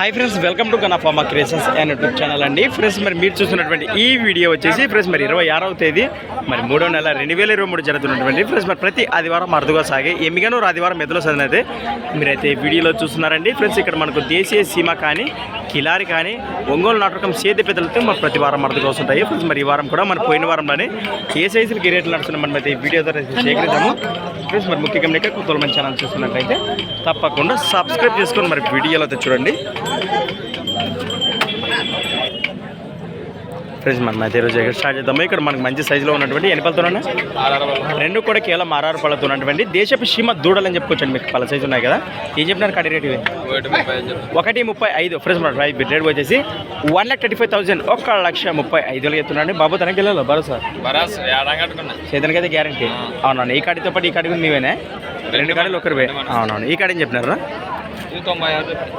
Hi friends welcome to గనాఫామా creations and YouTube channel అండి. Friends మరి మీరు చూస్తున్నటువంటి ఈ వీడియో వచ్చేసి ఫ్రెండ్స్ మరి ఇరవై ఆరవ తేదీ మరి మూడో నెల రెండు వేల ఇరవై మూడు జరుగుతున్నటువంటి ఫ్రెండ్స్ మరి ప్రతి ఆదివారం అరుదుగా సాగే ఎమ్మిగానూరు ఆదివారం మెదలో చదివినైతే మీరైతే వీడియోలో చూస్తున్నారండి. ఫ్రెండ్స్ ఇక్కడ మనకు దేశీయ సీమ కానీ కిలారి కానీ ఒంగోలు నాటకం సేతి పెద్దలతో మరి ప్రతి వారం అరుదుగా వస్తుంటాయి. ఫ్రెండ్స్ మరి ఈ వారం కూడా మన పోయిన వారంలోనే ఏ సైజులకి రేట్లు నడుస్తున్నాం మనం అయితే ఈ వీడియో ద్వారా సేకరిద్దాము. ఫ్రెండ్స్ మరి ముఖ్యంగా మీకు కొత్త ఛానల్ చూస్తున్నట్లయితే తప్పకుండా సబ్స్క్రైబ్ చేసుకొని మరి వీడియోలో అయితే చూడండి. ఫ్రెండ్స్ మనం అయితే ఈరోజు ఎక్కడ స్టార్ట్ చేద్దాము. ఇక్కడ మనకు మంచి సైజులో ఉన్నటువంటి ఎన్ని రెండు కూడా కేవలం ఆరారు పళ్ళతో ఉన్నటువంటి దేశపు సీమ దూడలు అని చెప్పుకోవచ్చండి మీకు. పళ్ళ సైజు ఉన్నాయి కదా? ఏం చెప్పినారు కడి రేట్ ఇవి? ఒకటి ముప్పై ఐదు. ఫ్రెండ్స్ మన రైట్ రేట్ వచ్చేసి one lakh thirty five thousand. ఒక లక్ష ముప్పై ఐదు వేలు చెప్తున్నాండి బాబు తనకి వెళ్ళాలి? భరోసా చేతనకైతే గ్యారంటీ అవునవును. ఈ కాడితో పాటు ఈ కాడి మీవేనే రెండు కాడీలు ఒకరి అవునవును. ఈ కాడి ఏం చెప్పినారు?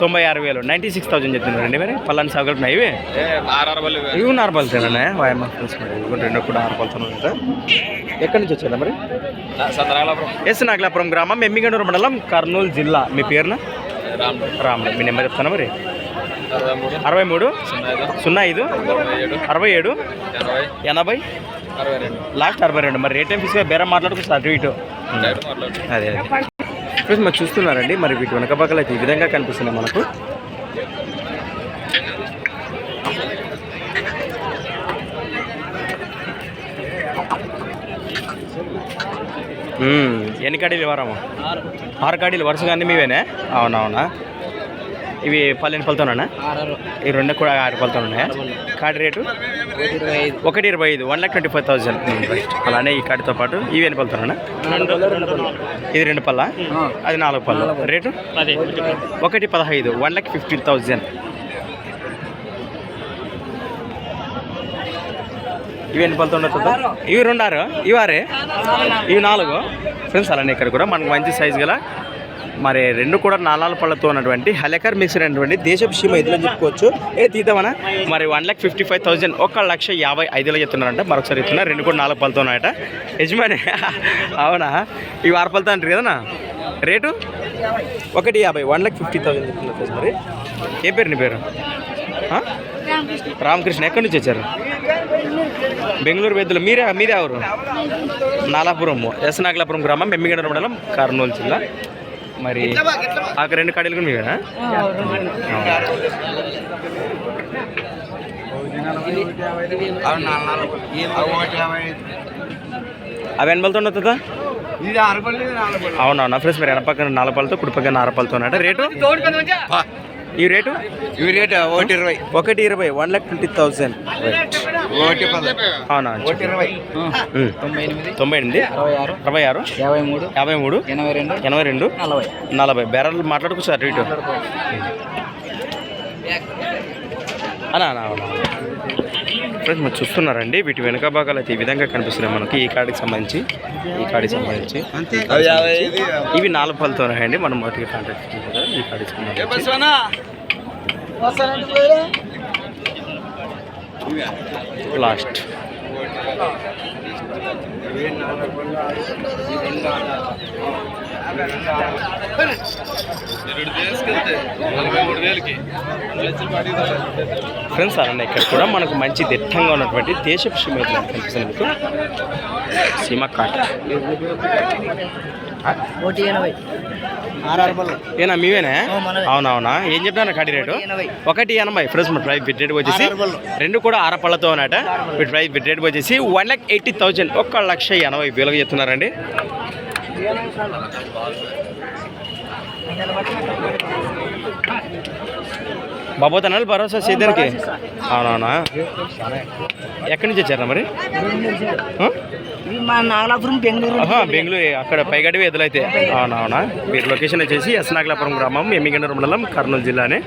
తొంభై ఆరు వేలు. నైంటీ సిక్స్ థౌసండ్ చెప్తున్నారు అండి మరి? పల్లని సాగుతున్నాయి ఇవి? ఇవి. నార్మల్ తేనే వాయమ్మ రెండు కూడా నార్మల్ తేనే కదా ఎక్కడి నుంచి వచ్చారా మరి? ఎస్ నాగలాపురం గ్రామం ఎమ్మిగనూరు మండలం కర్నూలు జిల్లా. మీ పేరున? రాముడు. మీ నెంబర్ చెప్తాను మరి? అరవై మూడు. సున్నా ఐదు. అరవై ఏడు. ఎనభై. లాస్ట్ అరవై రెండు. మరి రేట్ ఏం బేరం మాట్లాడుకో అటు ఇటు అదే అదే. ఫ్రెండ్స్ మరి చూస్తున్నారండి మరి వీటి వెనక పక్కల అయితే ఈ విధంగా కనిపిస్తున్నాయి మనకు. ఎన్ని కాడీలు వారము ఆరు కాడీలు. వరుసగా అన్ని మీవేనే? అవునవునా. ఇవి పల్లెని పలుతోనా ఈ రెండు కూడా ఆరు పలుతో ఉన్నాయా? Card rate? ఒకటి ఇరవై ఐదు. One lakh twenty five thousand అలానే ఈ కార్డుతో పాటు ఇవి ఎన్ని పలుతోనా ఇది రెండు పళ్ళ? అది నాలుగు పళ్ళు. రేటు? ఒకటి పదహైదు. వన్ లాక్ ఫిఫ్టీన్ థౌజండ్ ఇవి ఎన్ని పళ్ళతో ఉండదు ఇవి రెండారు? ఇవి ఆరే? ఇవి నాలుగు. ఫ్రెండ్స్ అలానే ఇక్కడ కూడా మనకు మంచి సైజు గల మరి రెండు కూడా నాలాల పళ్ళతో ఉన్నటువంటి హలెకర్ మిక్స్ అయినటువంటి దేశపు సీమ ఇదిలో చెప్పుకోవచ్చు. ఏ తీద్దామనా? మరి one lakh fifty five thousand ఒక లక్ష యాభై ఐదులో చెప్తున్నారంట మరొకసారి చెప్తున్నారు రెండు కూడా నాలుగు పళ్ళతో ఉన్నాయట. యజమాని అవునా? ఇవి ఆరు పళ్ళతో అంటారు కదనా రేటు? ఒకటి యాభై వన్ లాక్ ఫిఫ్టీ థౌసండ్ చెప్తున్నారు మరి. ఏ పేరు నీ పేరు? రామకృష్ణ. ఎక్కడి నుంచి వచ్చారు? బెంగళూరు పెద్దలు మీరే మీరే ఎవరు నాలాపురం ఎస్ నాగలాపురం గ్రామం మెమ్మిగడ మండలం కర్నూలు జిల్లా. మరి ఆ రెండు కడీలు కూడా మీవేనా? అవి ఎనభలతో ఉండదా అవునవునా ఫ్రెండ్స్ మీరు ఎనపక్కన నాలుగు పళ్ళతో కుడి పక్కన ఆరు పళ్ళతో ఉన్నాయట. రేటు? ఈ రేటు? ఇవి రేట్ ఒకటి ఇరవై. ఒకటి ఇరవై వన్ లాక్ ట్వంటీ థౌసండ్. ఒకటి అవునా? ఒకటి ఇరవై. తొంభై ఎనిమిది. తొంభై ఎనిమిది? అరవై ఆరు. అరవై ఆరు? యాభై మూడు. యాభై మూడు? ఎనభై రెండు. ఎనభై రెండు? నలభై. నలభై. బేరాలు మాట్లాడుకో సార్ రేటు అనా అనా అవునా ఫ్రెండ్స్ మరి చూస్తున్నారండి. వీటి వెనుక భాగాలు అయితే ఈ విధంగా కనిపిస్తున్నాయి మనకి. ఈ కాడికి సంబంధించి ఈ కాడికి సంబంధించి. ఇవి నాలుగు పళ్ళతో ఉన్నాయండి మనం వాటికి కాంటాక్ట్ ఈ కాడికి సంబంధించి. లాస్ట్ ఫ్రెండ్స్ అలానే ఇక్కడ కూడా మనకు మంచి దిట్టంగా ఉన్నటువంటి దేశపు సీమ కనిపిస్తుంది మీకు. సీమ కాట. ఏనా మీవేనా. అవునవునా? ఏం చెప్పినా కాటి రేటు. ఒకటి ఎనభై. ఫ్రెండ్స్ మన ప్రైస్ బిడ్ రేట్ వచ్చేసి రెండు కూడా ఆరపళ్ళతో ఉన్నట. వీటి ప్రైస్ బిడ్ రేట్ వచ్చేసి వన్ లాక్ ఎయిటీ థౌజండ్. ఒక్క లక్ష ఎనభై వేలుగా చెప్తున్నారండి. బాబు తనాలు భరోసా సేద్యానికి అవునవునా? ఎక్కడి నుంచి వచ్చారా మరి? మా నాగలాపురం బెంగళూరు బెంగళూరు అక్కడ పైగడివి ఎదులైతే అవునవునా? మీరు లొకేషన్ వచ్చేసి ఎస్ నాగలాపురం గ్రామం ఎమ్మిగండూరు మండలం కర్నూలు జిల్లానే.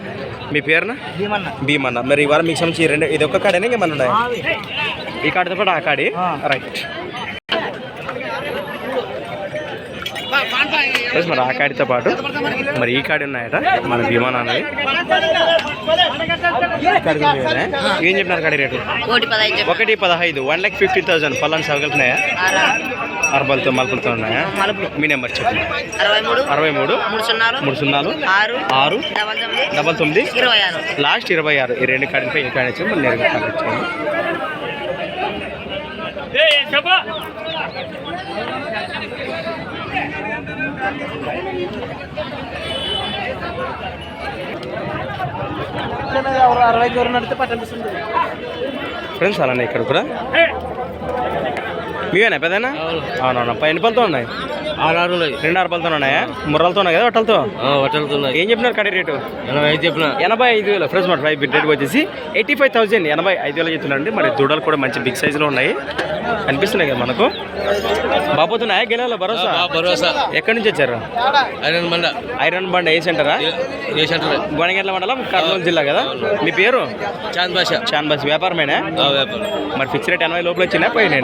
మీ పేరున? భీమన్న. భీమన్న. మరి ఈ వారం మీకు సంబంధించి రెండు ఇది ఒక్క కాడేనా ఇంకేమన్నా ఉన్నాయి? ఈ కాడితో పాటు ఆ కాడి. రైట్. ప్లస్ మరి ఆ కాడితో పాటు మరి ఈ కాడి ఉన్నాయట మన విమానాన్ని ఏం చెప్పినారు కాడి రేటు. ఒకటి పదహైదు వన్ ల్యాక్ ఫిఫ్టీ థౌసండ్ పల్లని సవగలుగుతున్నాయా ఆరు అరబలతో మలపలతో ఉన్నాయా? మీ నెంబర్ చెప్పండి. అరవై మూడు మూడు సున్నాలు ఆరు డబల్ తొమ్మిది లాస్ట్ ఇరవై ఆరు. ఈ రెండు కాడిపై ఈ కాడి వచ్చి మళ్ళీ నేరుగా కాడి అరవై దూరం నడితే పట్టనిపిస్తుంది ఫ్రెండ్స్ అలానే ఇక్కడ కూడా మీవేనా పెద్దనా అవునవునా పై ఎన్ని పళ్ళతో ఉన్నాయి ఆరు ఆరు రెండు ఆరు పళ్ళతో ఉన్నాయా? ముర్రలతో ఉన్నాయి కదా వట్టలతో? హోటల్తున్నాయి ఏం చెప్పినారు కడి రేటు? ఎనభై ఐదు చెప్పిన. ఎనభై ఐదు వేలు. ఫ్రెండ్స్ మన ఫైవ్ రేట్ వచ్చేసి ఎయిటీ ఫైవ్ థౌసండ్ ఎనభై ఐదు వేలు చెప్తున్నారండి. మరి దూడలు కూడా మంచి బిగ్ సైజులో ఉన్నాయి. కనిపిస్తున్నాయి కదా మనకు? బాబోతున్నాయా? గెలవలో? భరోసా? భరోసా. ఎక్కడి నుంచి వచ్చారు? ఐరన్ బండ. ఐరన్ బండ్ ఏ సెంటరా? ఏ సెంటర్. గొనగెట్ల మండలం కర్నూలు జిల్లా కదా? మీ పేరు? చాంద్ భాష చాన్ బస్ వ్యాపారమేనా? వ్యాపారం. మరి ఫిక్స్ రేట్ ఎనభై లోపల వచ్చినా పోయినాయి?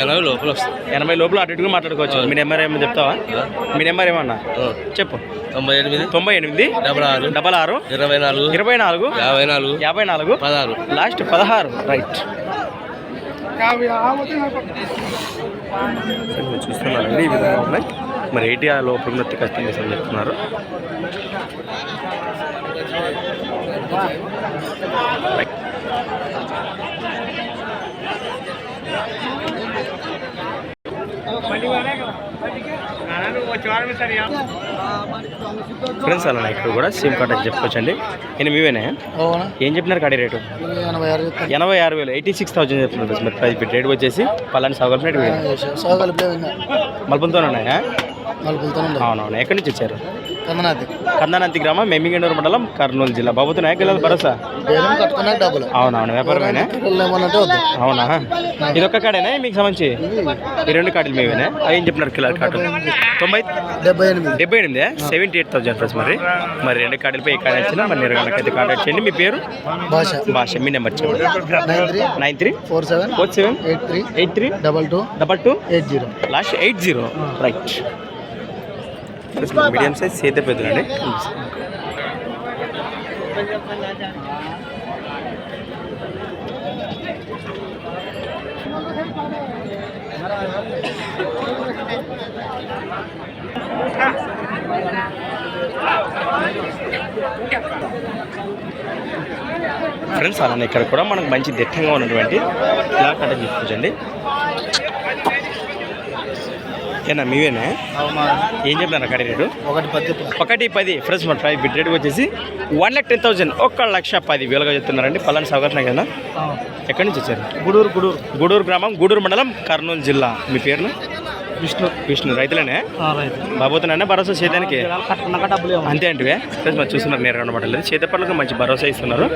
ఎనభై లోపల ఎనభై లోపల అటు ఇటుగా మాట్లాడుకోవచ్చు. మీ నెంబర్ ఏమో చెప్తావా? మీ నెంబర్ ఏమన్నా? చెప్పు. తొంభై ఎనిమిది తొంభై ఎనిమిది డబల్ ఆరు డబల్ ఆరు ఇరవై నాలుగు ఇరవై నాలుగు యాభై నాలుగు యాభై నాలుగు పదహారు. లాస్ట్ పదహారు. రైట్ చూస్తున్నారండి ఈ విధంగా ఉన్నాయి. మరి ఏంటి ఆ లోపల ఉన్నట్టు కష్టం చేసి చెప్తున్నారు. ఫ్రెండ్స్ అలా ఇక్కడ కూడా సేమ్ కాంటాక్ట్ చెప్పుకోవచ్చండి. నేను మీవేనా? ఏం చెప్పినారు కాడి రేటు? ఎనభై ఆరు వేలు. ఎయిటీ సిక్స్ థౌసండ్ చెప్తున్నారు మరి ప్రైస్ రేట్ వచ్చేసి పలాని సౌకర్యం సోగలిపే మలుపులతో ఉన్నాయా. అవునవును. ఎక్కడి నుంచి వచ్చారు? కందానంతి గ్రామం మెమ్మిగండూరు మండలం కర్నూలు జిల్లా. బాబుతో నాయకులు భరోసా? డబ్బులు. అవునవును వ్యాపారమేనా అవునా? ఇది ఒక్క కాడేనా? మీకు సంబంధించి? ఈ రెండు కాడీలు మేవేనా? అవి ఏం చెప్పినారు కిలో కాటు తొంభై డెబ్బై ఎనిమిది. డెబ్బై ఎనిమిది? సెవెంటీ ఎయిట్ థౌసండ్ ఫ్రెండ్స్ మరి. మరి రెండు కాడీలపై ఈ కాడ వచ్చినా మరి మీరు అయితే కాంటాక్ట్ చేయండి. మీ పేరు? భాష. భాష మీ నెంబర్ చెప్పండి. Nine three nine three four seven four seven eight three eight three double two double two eight zero. Last eight zero. Right. Medium size చేత పెద్దలండి ఫ్రెండ్స్ అలానే ఇక్కడ కూడా మనకు మంచి దిట్టంగా ఉన్నటువంటి ఇలా కట్ట చూపించండి. ఏనా మీవేనా? ఏం చెప్పినారు అక్కడ రేటు? ఒకటి పది ఒకటి పది. ఫ్రెండ్స్ మన ప్రైస్ బిడ్ రేట్ వచ్చేసి వన్ లాక్ టెన్ థౌసండ్. ఒక్క లక్ష పది వేలుగా చెప్తున్నారండి. పలాని సౌకర్యం కదా? ఎక్కడి నుంచి వచ్చారు? గుడూరు గుడూరు. గూడూరు గ్రామం గూడూరు మండలం కర్నూలు జిల్లా. మీ పేరును? విష్ణు విష్ణు రైతులేనే? రైతు బాబోతున్నానే భరోసా చేయడానికి? అంతే అంటే మరి చూస్తున్నారు నేరుగా అనమాట లేదు చేత పనులకు మంచి భరోసా ఇస్తున్నారు.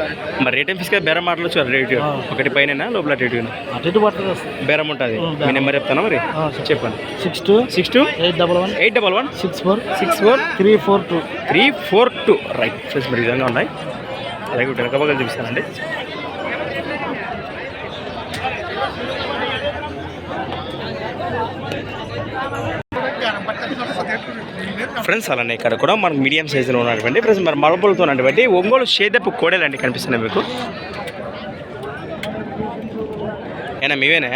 మరి రేట్ ఫీస్గా బేరం మాటలు రేటు. ఒకటి పైన లోపల రేటు బేరం ఉంటుంది. మీ నెంబర్ చెప్తాను మరి? చెప్పండి. Six two six two eight double one eight double one six four six four three four two. Three four two. Right. Friends మరి విధంగా ఉన్నాయి. అలాగే వెనక పక్కన చూపిస్తానండి. ఫ్రెండ్స్ అలానే ఇక్కడ కూడా మనకు మీడియం సైజులో ఉన్నటువంటి ఫ్రెండ్స్ మరి మలపలతో ఉన్నటువంటి ఒంగోలు షేదపు కోడలు అండి కనిపిస్తున్నాయి మీకు. ఏనా మీవేనా?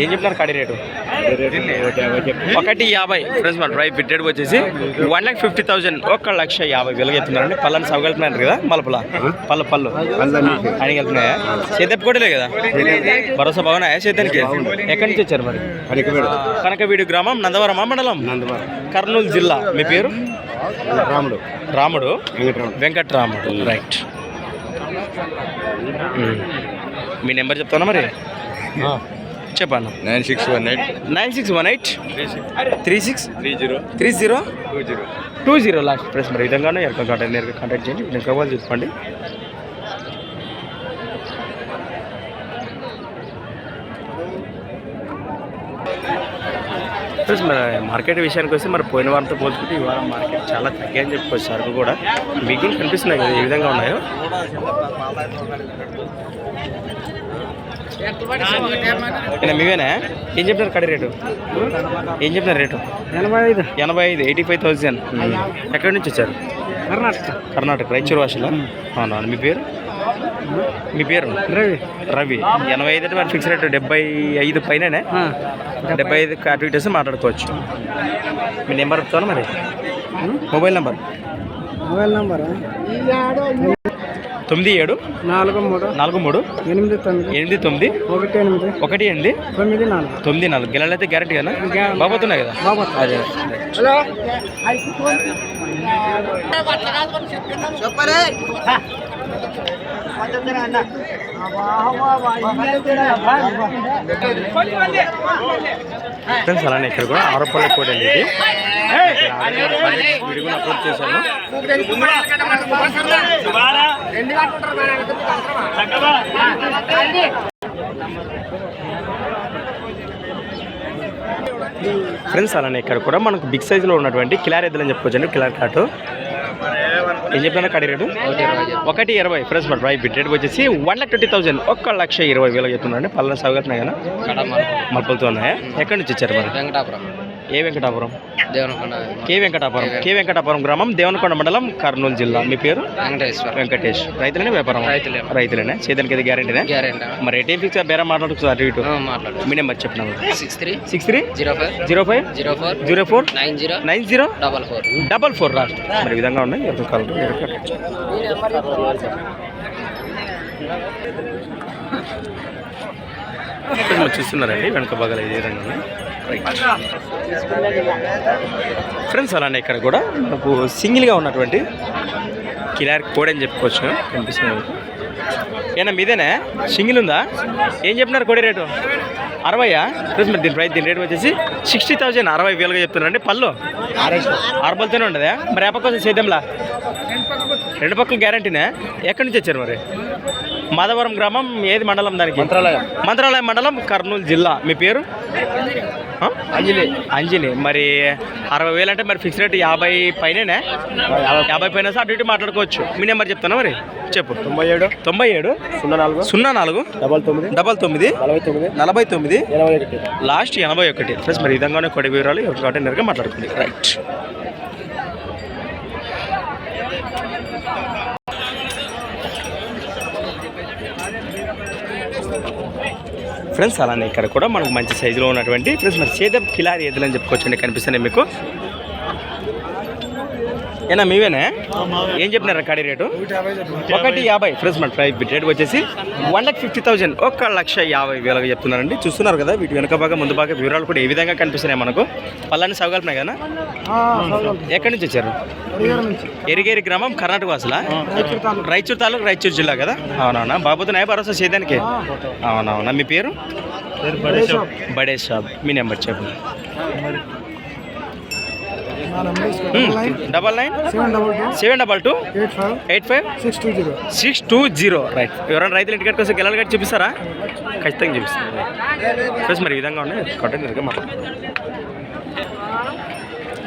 ఏం చెప్తున్నారు కాడి రేటు? ఒకటి యాభై. ఫ్రెండ్స్ మన డ్రైవ్ బిడ్డెడ్ వచ్చేసి వన్ లాక్ ఫిఫ్టీ థౌసండ్ ఒక లక్ష యాభై వేలు చెప్తున్నారండి పళ్ళని సవగలుగుతున్నారు కదా మలపల. పళ్ళు పళ్ళు. అని వెళ్తున్నాయా? చేతపు కోడలే కదా? భరోసా బాగున్నాయా చేతానికి? ఎక్కడి నుంచి వచ్చారు మరి? కనకవీడు గ్రామం నందవరమా మండలం? కర్నూలు జిల్లా. మీ పేరు? రాముడు. రాముడు. వెంకట్రాముడు. రైట్ మీ నెంబర్ చెప్తానా మరి? చెప్పండి nine six one eight. Nine six one eight? Three six. Three zero. Three zero? Two zero. Two zero last press. మరి విధంగానే ఎక్కడ కాంటాక్ట్ నేరుగా కాంటాక్ట్ చేయండి. నేను కావాలి చెప్పండి ప్లస్ మరి మార్కెట్ విషయానికి వస్తే మరి పోయిన వారంతో పోల్చుకుంటే ఈ వారం మార్కెట్ చాలా తగ్గాయి అని చెప్పుకోవచ్చు సరుకు కూడా. మీకు కూడా కనిపిస్తున్నాయి కదా ఏ విధంగా ఉన్నాయో? మీవేనా? ఏం చెప్తున్నారు కడి రేటు? ఏం చెప్తున్నారు రేటు? ఎనభై ఐదు ఎనభై ఐదు ఎయిటీ ఫైవ్ థౌజండ్ ఎక్కడి నుంచి వచ్చారు? కర్ణాటక. కర్ణాటక రాయచూరు భాషలో అవునా మీ పేరు? మీ పేరు? రవి. రవి. ఎనభై ఐదు అంటే మరి ఫిక్స్ రేట్ డెబ్బై ఐదు పైననే? డెబ్బై ఐదు వేస్తే మాట్లాడుకోవచ్చు. మీ నెంబర్ చెప్తాను మరి? Mobile number? Mobile number? తొమ్మిది ఏడు? నాలుగు మూడు. నాలుగు మూడు? ఎనిమిది తొమ్మిది. ఎనిమిది తొమ్మిది? ఒకటి ఎనిమిది. ఒకటి ఎనిమిది? తొమ్మిది నాలుగు. తొమ్మిది నాలుగు. గెలలు అయితే గ్యారంటీ కదా బాబోతున్నాయి కదా? బాబా అదే హలో? ఫ్రెండ్స్ అలానే ఇక్కడ కూడా ఆరోపణల కూడా ఇది వీడియో కూడా అప్లోడ్ చేశాను ఫ్రెండ్స్ అలానే ఇక్కడ కూడా మనకు బిగ్ సైజులో ఉన్నటువంటి కిలార్ ఎద్దులు అని చెప్పుకోవచ్చండి కిలార్ కాటు ఏం చెప్పినా కడి రేటు ఒకటి ఇరవై. ఫ్రెండ్స్ మరి రైట్ బిట్ రేట్ వచ్చేసి వన్ లాక్ ట్వంటీ థౌసండ్ ఒక్క లక్ష ఇరవై వేలు చెప్తున్నారండి. పల్లె సాగుతున్నాయి కదా మలుపులతో ఉన్నాయా ఎక్కడి నుంచి వచ్చారు మరి? వెంకటాపురం. ఏ వెంకటాపురం? దేవనకొండ కే వెంకటాపురం. కే వెంకటాపురం గ్రామం దేవనకొండ మండలం కర్నూలు జిల్లా. మీ పేరు? వెంకటేశ్వర. వెంకటేష్. రైతులేనే వ్యాపారం? రైతులే. రైతులేనే? చేతనికి ఇది గ్యారెంటీనే? గ్యారెంటీ. మరి ఏటీఎం ఫిక్స్ బేరా మాట్లాడుతుంది అటు ఇటు? మాట్లాడు. మీ నెంబర్ చెప్పినాము six three six three? Zero five. Zero five? Zero four. Zero four? Nine zero. Nine zero? Double four. Double four last. మరి విధంగా ఉన్నాయి? ఎవరు మీరు చూస్తున్నారండి? వెనక భాగాలు ఇదే విధంగా ఉన్నాయి ఫ్రెండ్స్ అలానే ఇక్కడ కూడా మనకు సింగిల్గా ఉన్నటువంటి కిలార్ కోడ్ అని చెప్పుకోవచ్చు. కనిపిస్తుంది. ఏనా మీదేనా? సింగిల్ ఉందా? ఏం చెప్పినారు కోడి రేటు? అరవయా? ఫ్రెండ్స్ మరి దీని ప్రైస్ దీని రేట్ వచ్చేసి సిక్స్టీ థౌజండ్ అరవై వేలుగా చెప్తున్నారండి. పళ్ళు? ఆరుబలతోనే ఉండదా? మరి ఆ పక్క సేద్యంలా? రెండు పక్కల గ్యారంటీనే? ఎక్కడి నుంచి వచ్చారు మరి? మాధవరం గ్రామం ఏది మండలం దానికి? మంత్రాలయం. మంత్రాలయం మండలం కర్నూలు జిల్లా. మీ పేరు? ఆ? అంజలి. మరి అరవై వేలు అంటే మరి ఫిక్స్ రేట్ యాభై పైననే? యాభై. పైన అటు ఇటు మాట్లాడుకోవచ్చు. మీ నెంబర్ చెప్తాను మరి? చెప్పు. తొంభై ఏడు. తొంభై ఏడు. సున్నా నాలుగు. సున్నా నాలుగు. డబల్ తొమ్మిది. డబల్ తొమ్మిది. నలభై తొమ్మిది. నలభై తొమ్మిది. ఎనభై ఒకటి. లాస్ట్ ఎనభై ఒకటి. ఫ్రెండ్స్ మరి విధంగానే కొడి వివరాలు నేరుగా మాట్లాడుకుంది రైట్ ఫ్రెండ్స్ అలానే ఇక్కడ కూడా మనకు మంచి సైజులో ఉన్నటువంటి ఫ్రెండ్స్ మరి చేదప్ కిలారి ఎదులని అని చెప్పుకోవచ్చండి కనిపిస్తున్నాయి మీకు. ఏనా మీవేనా? ఏం చెప్పినారు కాడి రేటు? ఒకటి యాభై ఫ్రెండ్స్ మన ప్రైస్ రేట్ వచ్చేసి వన్ లాక్ ఫిఫ్టీ థౌసండ్ ఒక లక్ష యాభై వేలుగా చెప్తున్నారండి. చూస్తున్నారు కదా వీటి వెనక భాగం ముందు భాగం వివరాలు కూడా ఏ విధంగా కనిపిస్తున్నాయి మనకు. పళ్ళని సవగలుపున్నాయి కదా? ఎక్కడి నుంచి వచ్చారు? ఎరిగేరి గ్రామం కర్ణాటక వాసులా? రాయచూరు తాలూకు. రాయచూరు జిల్లా కదా? అవునవునా. బాబుతున్నాయి భరోసా చేయడానికి? అవునవునా. మీ పేరు? బడే షాప్. మీ నెంబర్ చెప్పండి. Double nine seven double two. Seven double two? Eight five. Six two zero. Six two zero right. ఎవరైనా రైతులు ఇంటికి కోసం గెలాలి గట్టి చూపిస్తారా? ఖచ్చితంగా చూపిస్తారు ఫ్రెండ్స్ మరి ఈ విధంగా ఉన్నాయి. దగ్గర మాట్లాడుతున్నాం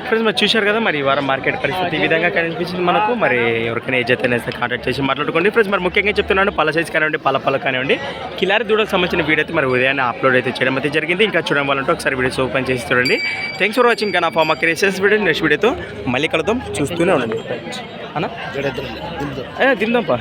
ఫ్రెండ్స్ మరి చూశారు కదా మరి ఈ వారం మార్కెట్ పరిస్థితి ఈ విధంగా కనిపించింది మనకు. మరి ఎవరికైనా ఏ జత అయితే కాంటాక్ట్ చేసి మాట్లాడుకోండి. ఫ్రెండ్స్ మరి ముఖ్యంగా చెప్తున్నాను పల సైజ్ కానివ్వండి పల పల కానివ్వండి కిలారి దూడకు సంబంధించిన వీడియో అయితే మరి ఉదయాన్నే అప్లోడ్ అయితే చేయడం అయితే జరిగింది. ఇంకా చూడడం వాళ్ళంటే ఒకసారి వీడియోస్ ఓపెన్ చేసి చూడండి. థ్యాంక్స్ ఫర్ వాచింగ్ నా ఫార్మా క్రియేషన్స్ వీడియో నెక్స్ట్ వీడియోతో మళ్ళీ కలుద్దాం. చూస్తూనే ఉండండి. అన్న? ఏ తిందాంపా